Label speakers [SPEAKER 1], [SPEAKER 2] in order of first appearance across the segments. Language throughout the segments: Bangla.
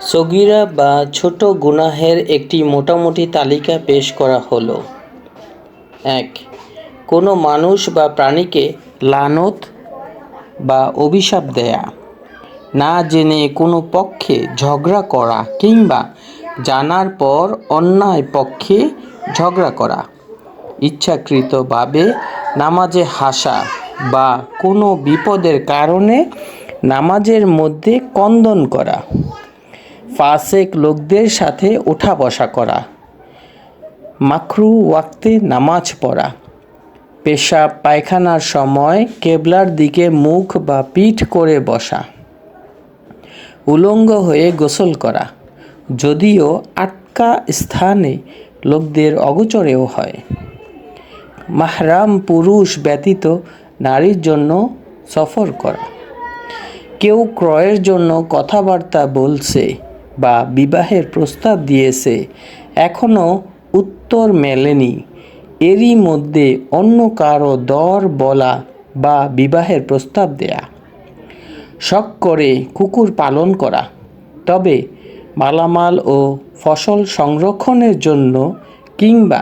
[SPEAKER 1] সগীরা বা ছোট গুনাহের একটি মোটামুটি তালিকা পেশ করা হলো। এক, কোনো মানুষ বা প্রাণীকে লানত বা অভিশাপ দেয়া। না জেনে কোনো পক্ষে ঝগড়া করা কিংবা জানার পর অন্যায় পক্ষে ঝগড়া করা। ইচ্ছাকৃতভাবে নামাজে হাসা বা কোনো বিপদের কারণে নামাজের মধ্যে কন্দন করা। ফাসেক লোকদের সাথে ওঠা বসা করা। মাকরু ওয়াক্তে নামাজ পড়া। পেশাব পায়খানার সময় কেবলার দিকে মুখ বা পিঠ করে বসা। উলঙ্গ হয়ে গোসল করা। যদিও আটকা স্থানে লোকদের অগোচরেও হয়। মাহরাম পুরুষ ব্যতীত নারীর জন্য সফর করা। কেউ ক্রয়ের জন্য কথাবার্তা বলছে। বা বিবাহের প্রস্তাব দিয়েছে এখনও উত্তর মেলেনি। এরই মধ্যে অন্য কারও দর বলা বা বিবাহের প্রস্তাব দেয়া। শখ করে কুকুর পালন করা। তবে মালামাল ও ফসল সংরক্ষণের জন্য কিংবা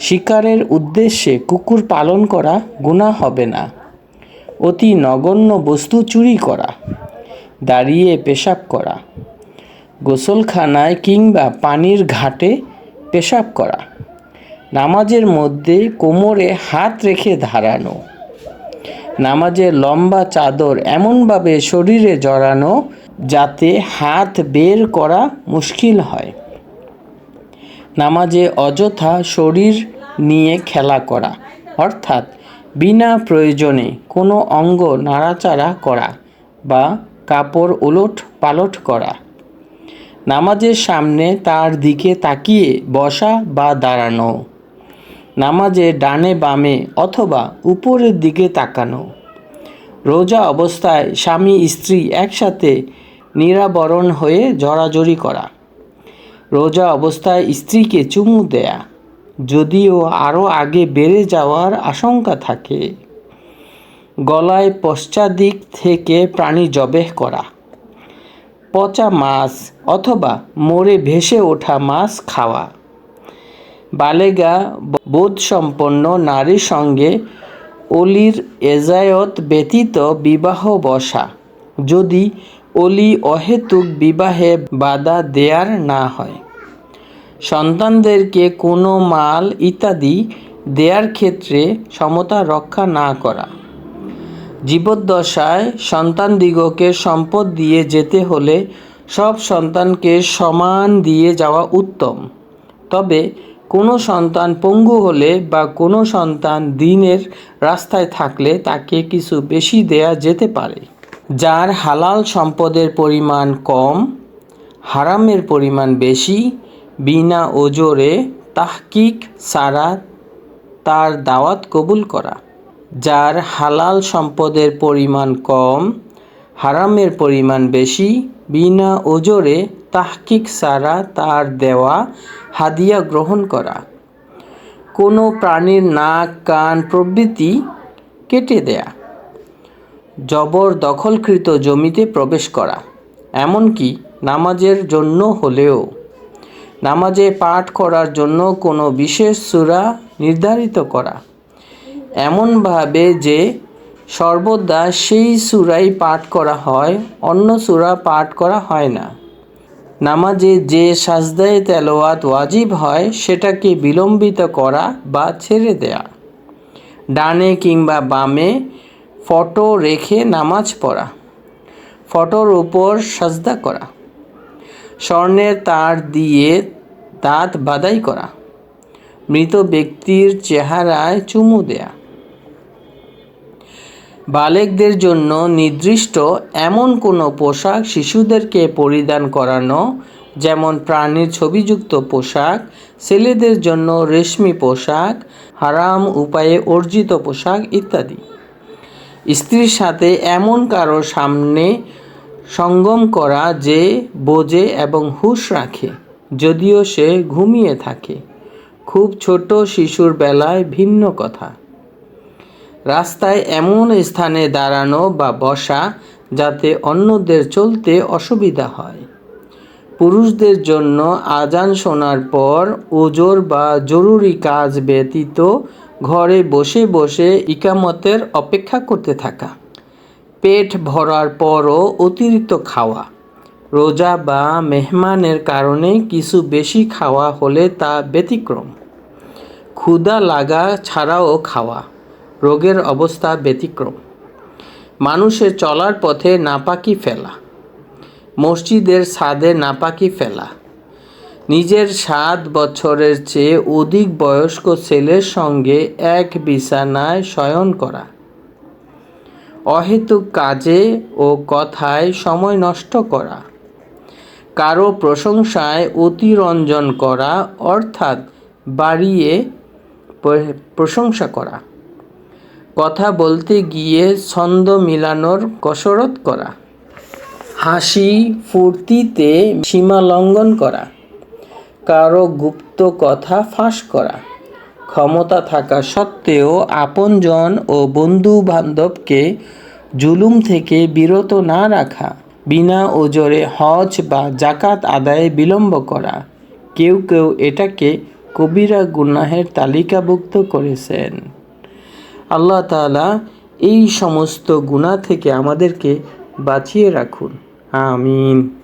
[SPEAKER 1] শিকারের উদ্দেশ্যে কুকুর পালন করা গুণা হবে না। অতি নগণ্য বস্তু চুরি করা। দাঁড়িয়ে পেশাব করা। গোসলখানায় কিংবা পানির ঘাটে পেশাব করা। নামাজের মধ্যে কোমরে হাত রেখে ধারানো। নামাজের লম্বা চাদর এমনভাবে শরীরে জড়ানো যাতে হাত বের করা মুশকিল হয়। নামাজে অযথা শরীর নিয়ে খেলা করা, অর্থাৎ বিনা প্রয়োজনে কোনো অঙ্গ নাড়াচাড়া করা বা কাপড় ওলট পালট করা। নামাজের সামনে তার দিকে তাকিয়ে বসা বা দাঁড়ানো নামাজে ডানে বামে অথবা উপরের দিকে তাকানো। রোজা অবস্থায় স্বামী, স্ত্রী একসাথে নিরাবরণ হয়ে জড়াজড়ি করা। রোজা অবস্থায় স্ত্রীকে চুমু দেয়া, যদিও আরও আগে বেড়ে যাওয়ার আশঙ্কা থাকে। গলায় পশ্চাদিক থেকে প্রাণী জবেহ করা। পচা মাছ অথবা মরে ভেসে ওঠা মাছ খাওয়া। বালেগা বোধসম্পন্ন নারীর সঙ্গে অলির এজায়ত ব্যতীত বিবাহ বসা। যদি অলি অহেতুক বিবাহে বাধা দেয়ার না হয়। সন্তানদেরকে কোনো মাল ইত্যাদি দেয়ার ক্ষেত্রে সমতা রক্ষা না করা। জীবদ্দশায় সন্তানদিগকে সম্পদ দিয়ে যেতে হলে সব সন্তানকে সমান দিয়ে যাওয়া উত্তম। তবে কোনো সন্তান পঙ্গু হলে বা কোনো সন্তান দিনের রাস্তায় থাকলে তাকে কিছু বেশি দেয়া যেতে পারে। যার হালাল সম্পদের পরিমাণ কম, হারামের পরিমাণ বেশি, বিনা ওজোরে তাহকিক সারা তার দাওয়াত কবুল করা। যার হালাল সম্পদের পরিমাণ কম, হারামের পরিমাণ বেশি, বিনা ওজোরে তাহকিক সারা তার দেওয়া হাদিয়া গ্রহণ করা। কোনো প্রাণীর নাক, কান প্রভৃতি কেটে দেয়া। জবর দখলকৃত জমিতে প্রবেশ করা। এমনকি নামাজের জন্য হলেও। নামাজে পাঠ করার জন্য কোনো বিশেষ সূরা নির্ধারিত করা। এমনভাবে যে সর্বদা সেই সূরাই পাঠ করা হয়, অন্য সূরা পাঠ করা হয় না। নামাজে যে সাজদায় তেলাওয়াত ওয়াজিব হয়, সেটাকে বিলম্বিত করা বা ছেড়ে দেয়া। ডানে কিংবা বামে ফটো রেখে নামাজ পড়া। ফটোর উপর সাজদা করা। স্বর্ণের তার দিয়ে দাঁত বাদাই করা। মৃত ব্যক্তির চেহারায় চুমু দেয়া। বালেকদের জন্য নির্দিষ্ট এমন কোনো পোশাক শিশুদেরকে পরিধান করানো, যেমন প্রাণীর ছবিযুক্ত পোশাক, ছেলেদের জন্য রেশমি পোশাক, হারাম উপায়ে অর্জিত পোশাক ইত্যাদি। স্ত্রীর সাথে এমন কারও সামনে সঙ্গম করা যে বোঝে এবং হুশ রাখে, যদিও সে ঘুমিয়ে থাকে। খুব ছোট শিশুর বেলায় ভিন্ন কথা। রাস্তায় এমন স্থানে দাঁড়ানো বা বসা যাতে অন্যদের চলতে অসুবিধা হয়। পুরুষদের জন্য আজান শোনার পর ওজোর বা জরুরি কাজ ব্যতীত ঘরে বসে বসে ইকামতের অপেক্ষা করতে থাকা। পেট ভরার পরও অতিরিক্ত খাওয়া। রোজা বা মেহমানের কারণে কিছু বেশি খাওয়া হলে তা ব্যতিক্রম। ক্ষুধা লাগা ছাড়াও খাওয়া। রোগের অবস্থা ব্যতিক্রম। মানুষের চলার পথে নাপাকি ফেলা। মসজিদের ছাদে নাপাকি ফেলা। নিজের সাত বছরের চেয়ে অধিক বয়স্ক ছেলের সঙ্গে এক বিছানায় শয়ন করা। অহেতুক কাজে ও কথায় সময় নষ্ট করা। কারও প্রশংসায় অতিরঞ্জন করা, অর্থাৎ বাড়িয়ে প্রশংসা করা। কথা বলতে গিয়ে ছন্দ মিলানোর কসরত করা। হাসি ফুর্তিতে সীমা লঙ্ঘন করা। কারও গুপ্ত কথা ফাঁস করা। ক্ষমতা থাকা সত্ত্বেও আপনজন ও বন্ধু বান্ধবকে জুলুম থেকে বিরত না রাখা, বিনা ওজরে হজ বা জাকাত আদায়ে বিলম্ব করা। কেউ কেউ এটাকে কবিরা গুনাহের তালিকাভুক্ত করেছেন। আল্লাহ তালা এই সমস্ত গুণা থেকে আমাদেরকে বাঁচিয়ে রাখুন। আমিন।